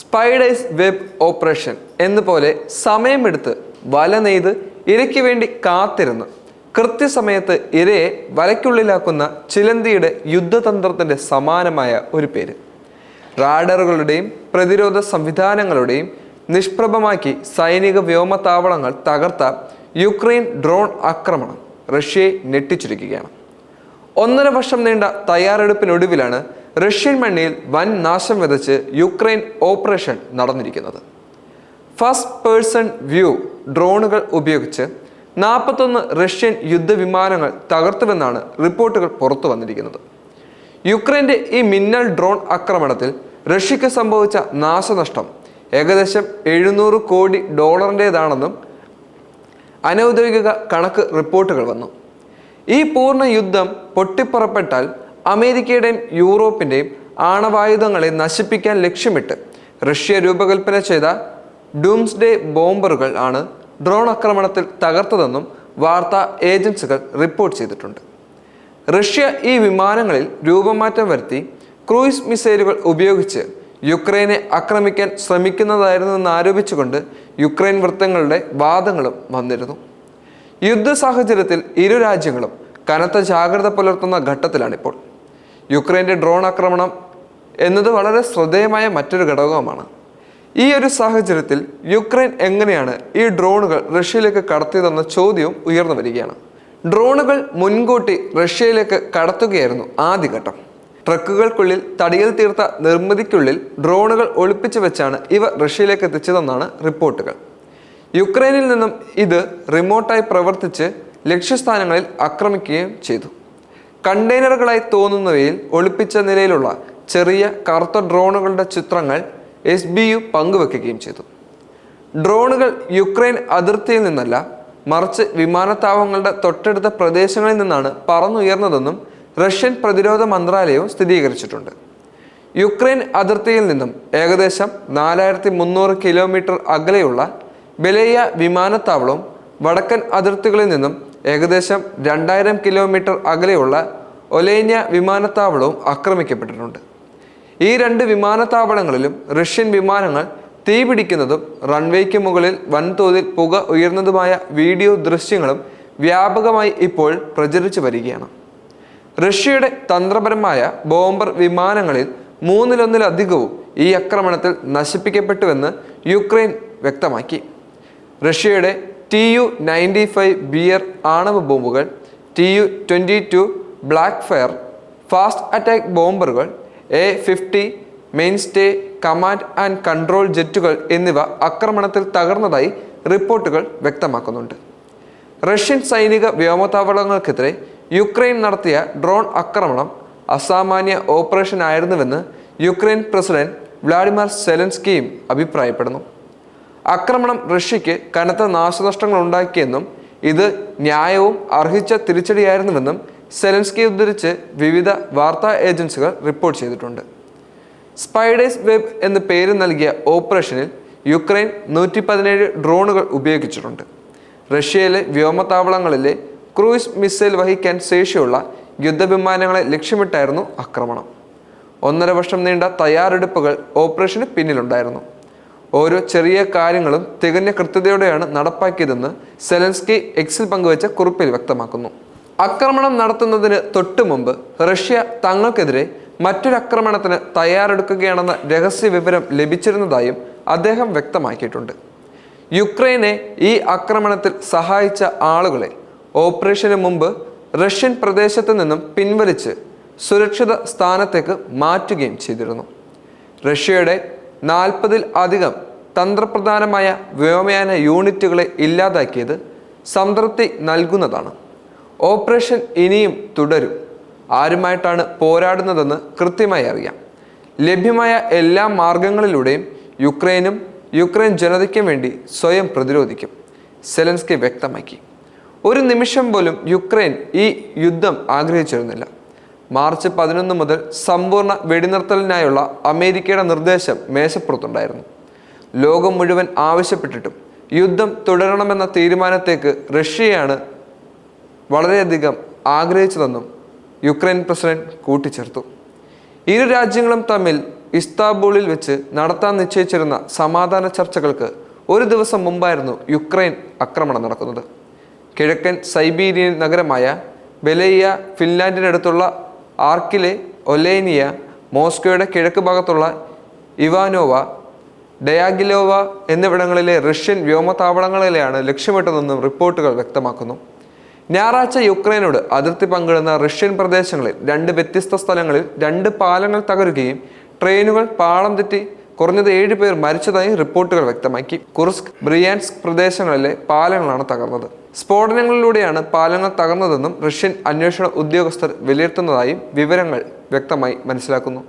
Spiders web operation എന്നപോലെ സമയമെടുത്ത് വല നെയ്ത് ഇരയ്ക്ക് വേണ്ടി കാത്തിരുന്ന്. കൃത്യസമയത്ത് ഇരയെ വലയ്ക്കുള്ളിലാക്കുന്ന ചിലന്തിയുടെ യുദ്ധതന്ത്രത്തിന്റെ സമാനമായ ഒരു പേര്. റാഡറുകളുടെയും പ്രതിരോധ സംവിധാനങ്ങളുടെയും നിഷ്പ്രഭമാക്കി സൈനിക വ്യോമതാവളങ്ങൾ തകർത്ത യുക്രൈൻ ഡ്രോൺ ആക്രമണം റഷ്യയെ ഞെട്ടിച്ചിരിക്കുകയാണ്. ഒന്നര വർഷം നീണ്ട തയ്യാറെടുപ്പിനൊടുവിലാണ് റഷ്യൻ മണ്ണിൽ വൻ നാശം വിതച്ച് യുക്രൈൻ ഓപ്പറേഷൻ നടന്നിരിക്കുന്നത്. ഫസ്റ്റ് പേഴ്സൺ വ്യൂ ഡ്രോണുകൾ ഉപയോഗിച്ച് നാൽപ്പത്തൊന്ന് റഷ്യൻ യുദ്ധവിമാനങ്ങൾ തകർത്തുവെന്നാണ് റിപ്പോർട്ടുകൾ പുറത്തു വന്നിരിക്കുന്നത്. യുക്രൈന്റെ ഈ മിന്നൽ ഡ്രോൺ ആക്രമണത്തിൽ റഷ്യക്ക് സംഭവിച്ച നാശനഷ്ടം ഏകദേശം എഴുന്നൂറ് കോടി ഡോളറിന്റെതാണെന്നും അനൗദ്യോഗിക കണക്ക് റിപ്പോർട്ടുകൾ വന്നു. ഈ പൂർണ യുദ്ധം പൊട്ടിപ്പുറപ്പെട്ടാൽ അമേരിക്കയുടെയും യൂറോപ്പിന്റെയും ആണവായുധങ്ങളെ നശിപ്പിക്കാൻ ലക്ഷ്യമിട്ട് റഷ്യ രൂപകൽപ്പന ചെയ്ത ഡൂംസ്ഡേ ബോംബറുകൾ ആണ് ഡ്രോൺ ആക്രമണത്തിൽ തകർത്തതെന്നും വാർത്താ ഏജൻസികൾ റിപ്പോർട്ട് ചെയ്തിട്ടുണ്ട്. റഷ്യ ഈ വിമാനങ്ങളിൽ രൂപമാറ്റം വരുത്തി ക്രൂയിസ് മിസൈലുകൾ ഉപയോഗിച്ച് യുക്രൈനെ ആക്രമിക്കാൻ ശ്രമിക്കുന്നതായിരുന്നെന്ന് ആരോപിച്ചുകൊണ്ട് യുക്രൈൻ വൃത്തങ്ങളുടെ വാദങ്ങളും വന്നിരുന്നു. യുദ്ധ സാഹചര്യത്തിൽ ഇരു രാജ്യങ്ങളും കനത്ത ജാഗ്രത പുലർത്തുന്ന ഘട്ടത്തിലാണിപ്പോൾ. യുക്രൈന്റെ ഡ്രോൺ ആക്രമണം എന്നത് വളരെ ശ്രദ്ധേയമായ മറ്റൊരു ഘടകവുമാണ്. ഈ ഒരു സാഹചര്യത്തിൽ യുക്രൈൻ എങ്ങനെയാണ് ഈ ഡ്രോണുകൾ റഷ്യയിലേക്ക് കടത്തിയതെന്ന ചോദ്യവും ഉയർന്നു വരികയാണ്. ഡ്രോണുകൾ മുൻകൂട്ടി റഷ്യയിലേക്ക് കടത്തുകയായിരുന്നു ആദ്യഘട്ടം. ട്രക്കുകൾക്കുള്ളിൽ തടിയിൽ തീർത്ത നിർമ്മിതിക്കുള്ളിൽ ഡ്രോണുകൾ ഒളിപ്പിച്ചു വെച്ചാണ് ഇവ റഷ്യയിലേക്ക് എത്തിച്ചതെന്നാണ് റിപ്പോർട്ടുകൾ. യുക്രൈനിൽ നിന്നും ഇത് റിമോട്ടായി പ്രവർത്തിച്ച് ലക്ഷ്യസ്ഥാനങ്ങളിൽ ആക്രമിക്കുകയും ചെയ്തു. കണ്ടെയ്നറുകളായി തോന്നുന്നവയിൽ ഒളിപ്പിച്ച നിലയിലുള്ള ചെറിയ കറുത്ത ഡ്രോണുകളുടെ ചിത്രങ്ങൾ എസ് ബി യു പങ്കുവെക്കുകയും ചെയ്തു. ഡ്രോണുകൾ യുക്രൈൻ അതിർത്തിയിൽ നിന്നല്ല മറിച്ച് വിമാനത്താവളങ്ങളുടെ തൊട്ടടുത്ത പ്രദേശങ്ങളിൽ നിന്നാണ് പറന്നുയർന്നതെന്നും റഷ്യൻ പ്രതിരോധ മന്ത്രാലയവും സ്ഥിരീകരിച്ചിട്ടുണ്ട്. യുക്രൈൻ അതിർത്തിയിൽ നിന്നും ഏകദേശം നാലായിരത്തി മുന്നൂറ് കിലോമീറ്റർ അകലെയുള്ള ബെലേയ വിമാനത്താവളവും വടക്കൻ അതിർത്തികളിൽ നിന്നും ഏകദേശം രണ്ടായിരം കിലോമീറ്റർ അകലെയുള്ള ഒലേന്യ വിമാനത്താവളവും ആക്രമിക്കപ്പെട്ടിട്ടുണ്ട്. ഈ രണ്ട് വിമാനത്താവളങ്ങളിലും റഷ്യൻ വിമാനങ്ങൾ തീപിടിക്കുന്നതും റൺവേക്ക് മുകളിൽ വൻതോതിൽ പുക ഉയർന്നതുമായ വീഡിയോ ദൃശ്യങ്ങളും വ്യാപകമായി ഇപ്പോൾ പ്രചരിച്ചു വരികയാണ്. റഷ്യയുടെ തന്ത്രപരമായ ബോംബർ വിമാനങ്ങളിൽ മൂന്നിലൊന്നിലധികവും ഈ ആക്രമണത്തിൽ നശിപ്പിക്കപ്പെട്ടുവെന്ന് യുക്രൈൻ വ്യക്തമാക്കി. റഷ്യയുടെ T U ninety five bear ആണവ ബോംബുകൾ T U twenty two black fire fast attack ബോംബറുകൾ A fifty mainstay command and control ജെറ്റുകൾ എന്നിവ ആക്രമണത്തിൽ തകർന്നതായി റിപ്പോർട്ടുകൾ വ്യക്തമാക്കുന്നുണ്ട്. റഷ്യൻ സൈനിക വ്യോമതാവളങ്ങൾക്കെതിരെ യുക്രൈൻ നടത്തിയ ഡ്രോൺ ആക്രമണം അസാമാന്യ ഓപ്പറേഷൻ ആയിരുന്നുവെന്ന് യുക്രൈൻ പ്രസിഡന്റ് വ്ളാഡിമിർ സെലൻസ്കിയും അഭിപ്രായപ്പെടുന്നു. ആക്രമണം റഷ്യയ്ക്ക് കനത്ത നാശനഷ്ടങ്ങൾ ഉണ്ടാക്കിയെന്നും ഇത് ന്യായവും അർഹിച്ച തിരിച്ചടിയായിരുന്നുവെന്നും സെലൻസ്കി ഉദ്ധരിച്ച് വിവിധ വാർത്താ ഏജൻസികൾ റിപ്പോർട്ട് ചെയ്തിട്ടുണ്ട്. സ്പൈഡേഴ്സ് വെബ് എന്ന് പേര് നൽകിയ ഓപ്പറേഷനിൽ യുക്രൈൻ നൂറ്റി പതിനേഴ് ഡ്രോണുകൾ ഉപയോഗിച്ചിട്ടുണ്ട്. റഷ്യയിലെ വ്യോമത്താവളങ്ങളിലെ ക്രൂയിസ് മിസൈൽ വഹിക്കാൻ ശേഷിയുള്ള യുദ്ധവിമാനങ്ങളെ ലക്ഷ്യമിട്ടായിരുന്നു ആക്രമണം. ഒന്നര വർഷം നീണ്ട തയ്യാറെടുപ്പുകൾ ഓപ്പറേഷന് പിന്നിലുണ്ടായിരുന്നു. ഓരോ ചെറിയ കാര്യങ്ങളും തികഞ്ഞ കൃത്യതയോടെയാണ് നടപ്പാക്കിയതെന്ന് സെലൻസ്കി എക്സിൽ പങ്കുവച്ച കുറിപ്പിൽ വ്യക്തമാക്കുന്നു. ആക്രമണം നടത്തുന്നതിന് തൊട്ടു മുമ്പ് റഷ്യ തങ്ങൾക്കെതിരെ മറ്റൊരു ആക്രമണത്തിന് തയ്യാറെടുക്കുകയാണെന്ന രഹസ്യ വിവരം ലഭിച്ചിരുന്നതായും അദ്ദേഹം വ്യക്തമാക്കിയിട്ടുണ്ട്. യുക്രൈനെ ഈ ആക്രമണത്തിൽ സഹായിച്ച ആളുകളെ ഓപ്പറേഷന് മുമ്പ് റഷ്യൻ പ്രദേശത്ത് നിന്നും പിൻവലിച്ച് സുരക്ഷിത സ്ഥാനത്തേക്ക് മാറ്റുകയും ചെയ്തിരുന്നു. റഷ്യയുടെ നാൽപ്പതിൽ അധികം തന്ത്രപ്രധാനമായ വ്യോമയാന യൂണിറ്റുകളെ ഇല്ലാതാക്കിയത് സംതൃപ്തി നൽകുന്നതാണ്. ഓപ്പറേഷൻ ഇനിയും തുടരും. ആരുമായിട്ടാണ് പോരാടുന്നതെന്ന് കൃത്യമായി അറിയാം. ലഭ്യമായ എല്ലാ മാർഗങ്ങളിലൂടെയും യുക്രൈനും യുക്രൈൻ ജനതയ്ക്കും വേണ്ടി സ്വയം പ്രതിരോധിക്കും. സെലൻസ്കി വ്യക്തമാക്കി. ഒരു നിമിഷം പോലും യുക്രൈൻ ഈ യുദ്ധം ആഗ്രഹിച്ചിരുന്നില്ല. മാർച്ച് പതിനൊന്ന് മുതൽ സമ്പൂർണ വെടിനിർത്തലിനായുള്ള അമേരിക്കയുടെ നിർദ്ദേശം മേശപ്പുറത്തുണ്ടായിരുന്നു. ലോകം മുഴുവൻ ആവശ്യപ്പെട്ടിട്ടും യുദ്ധം തുടരണമെന്ന തീരുമാനത്തേക്ക് റഷ്യയാണ് വളരെയധികം ആഗ്രഹിച്ചതെന്നും യുക്രൈൻ പ്രസിഡന്റ് കൂട്ടിച്ചേർത്തു. ഇരു രാജ്യങ്ങളും തമ്മിൽ ഇസ്താംബൂളിൽ വെച്ച് നടത്താൻ നിശ്ചയിച്ചിരുന്ന സമാധാന ചർച്ചകൾക്ക് ഒരു ദിവസം മുമ്പായിരുന്നു യുക്രൈൻ ആക്രമണം നടക്കുന്നത്. കിഴക്കൻ സൈബീരിയൻ നഗരമായ ബെലയ്യ ഫിൻലാൻഡിനടുത്തുള്ള ആർക്കിലെ ഒലേനിയ മോസ്കോയുടെ കിഴക്ക് ഭാഗത്തുള്ള ഇവാനോവ ഡയാഗിലോവ എന്നിവിടങ്ങളിലെ റഷ്യൻ വ്യോമതാവളങ്ങളിലെയാണ് ലക്ഷ്യമിട്ടതെന്നും റിപ്പോർട്ടുകൾ വ്യക്തമാക്കുന്നു. ഞായറാഴ്ച യുക്രൈനോട് അതിർത്തി പങ്കിടുന്ന റഷ്യൻ പ്രദേശങ്ങളിൽ രണ്ട് വ്യത്യസ്ത സ്ഥലങ്ങളിൽ രണ്ട് പാലങ്ങൾ തകരുകയും ട്രെയിനുകൾ പാളം തെറ്റി കുറഞ്ഞത് ഏഴ് പേർ മരിച്ചതായി റിപ്പോർട്ടുകൾ വ്യക്തമാക്കി. കുർസ്ക് ബ്രിയാൻസ്ക് പ്രദേശങ്ങളിലെ പാലങ്ങളാണ് തകർന്നത്. സ്ഫോടനങ്ങളിലൂടെയാണ് പാലങ്ങൾ തകർന്നതെന്നും റഷ്യൻ അന്വേഷണ ഉദ്യോഗസ്ഥർ വിലയിരുത്തുന്നതായും വിവരങ്ങൾ വ്യക്തമായി മനസ്സിലാക്കുന്നു.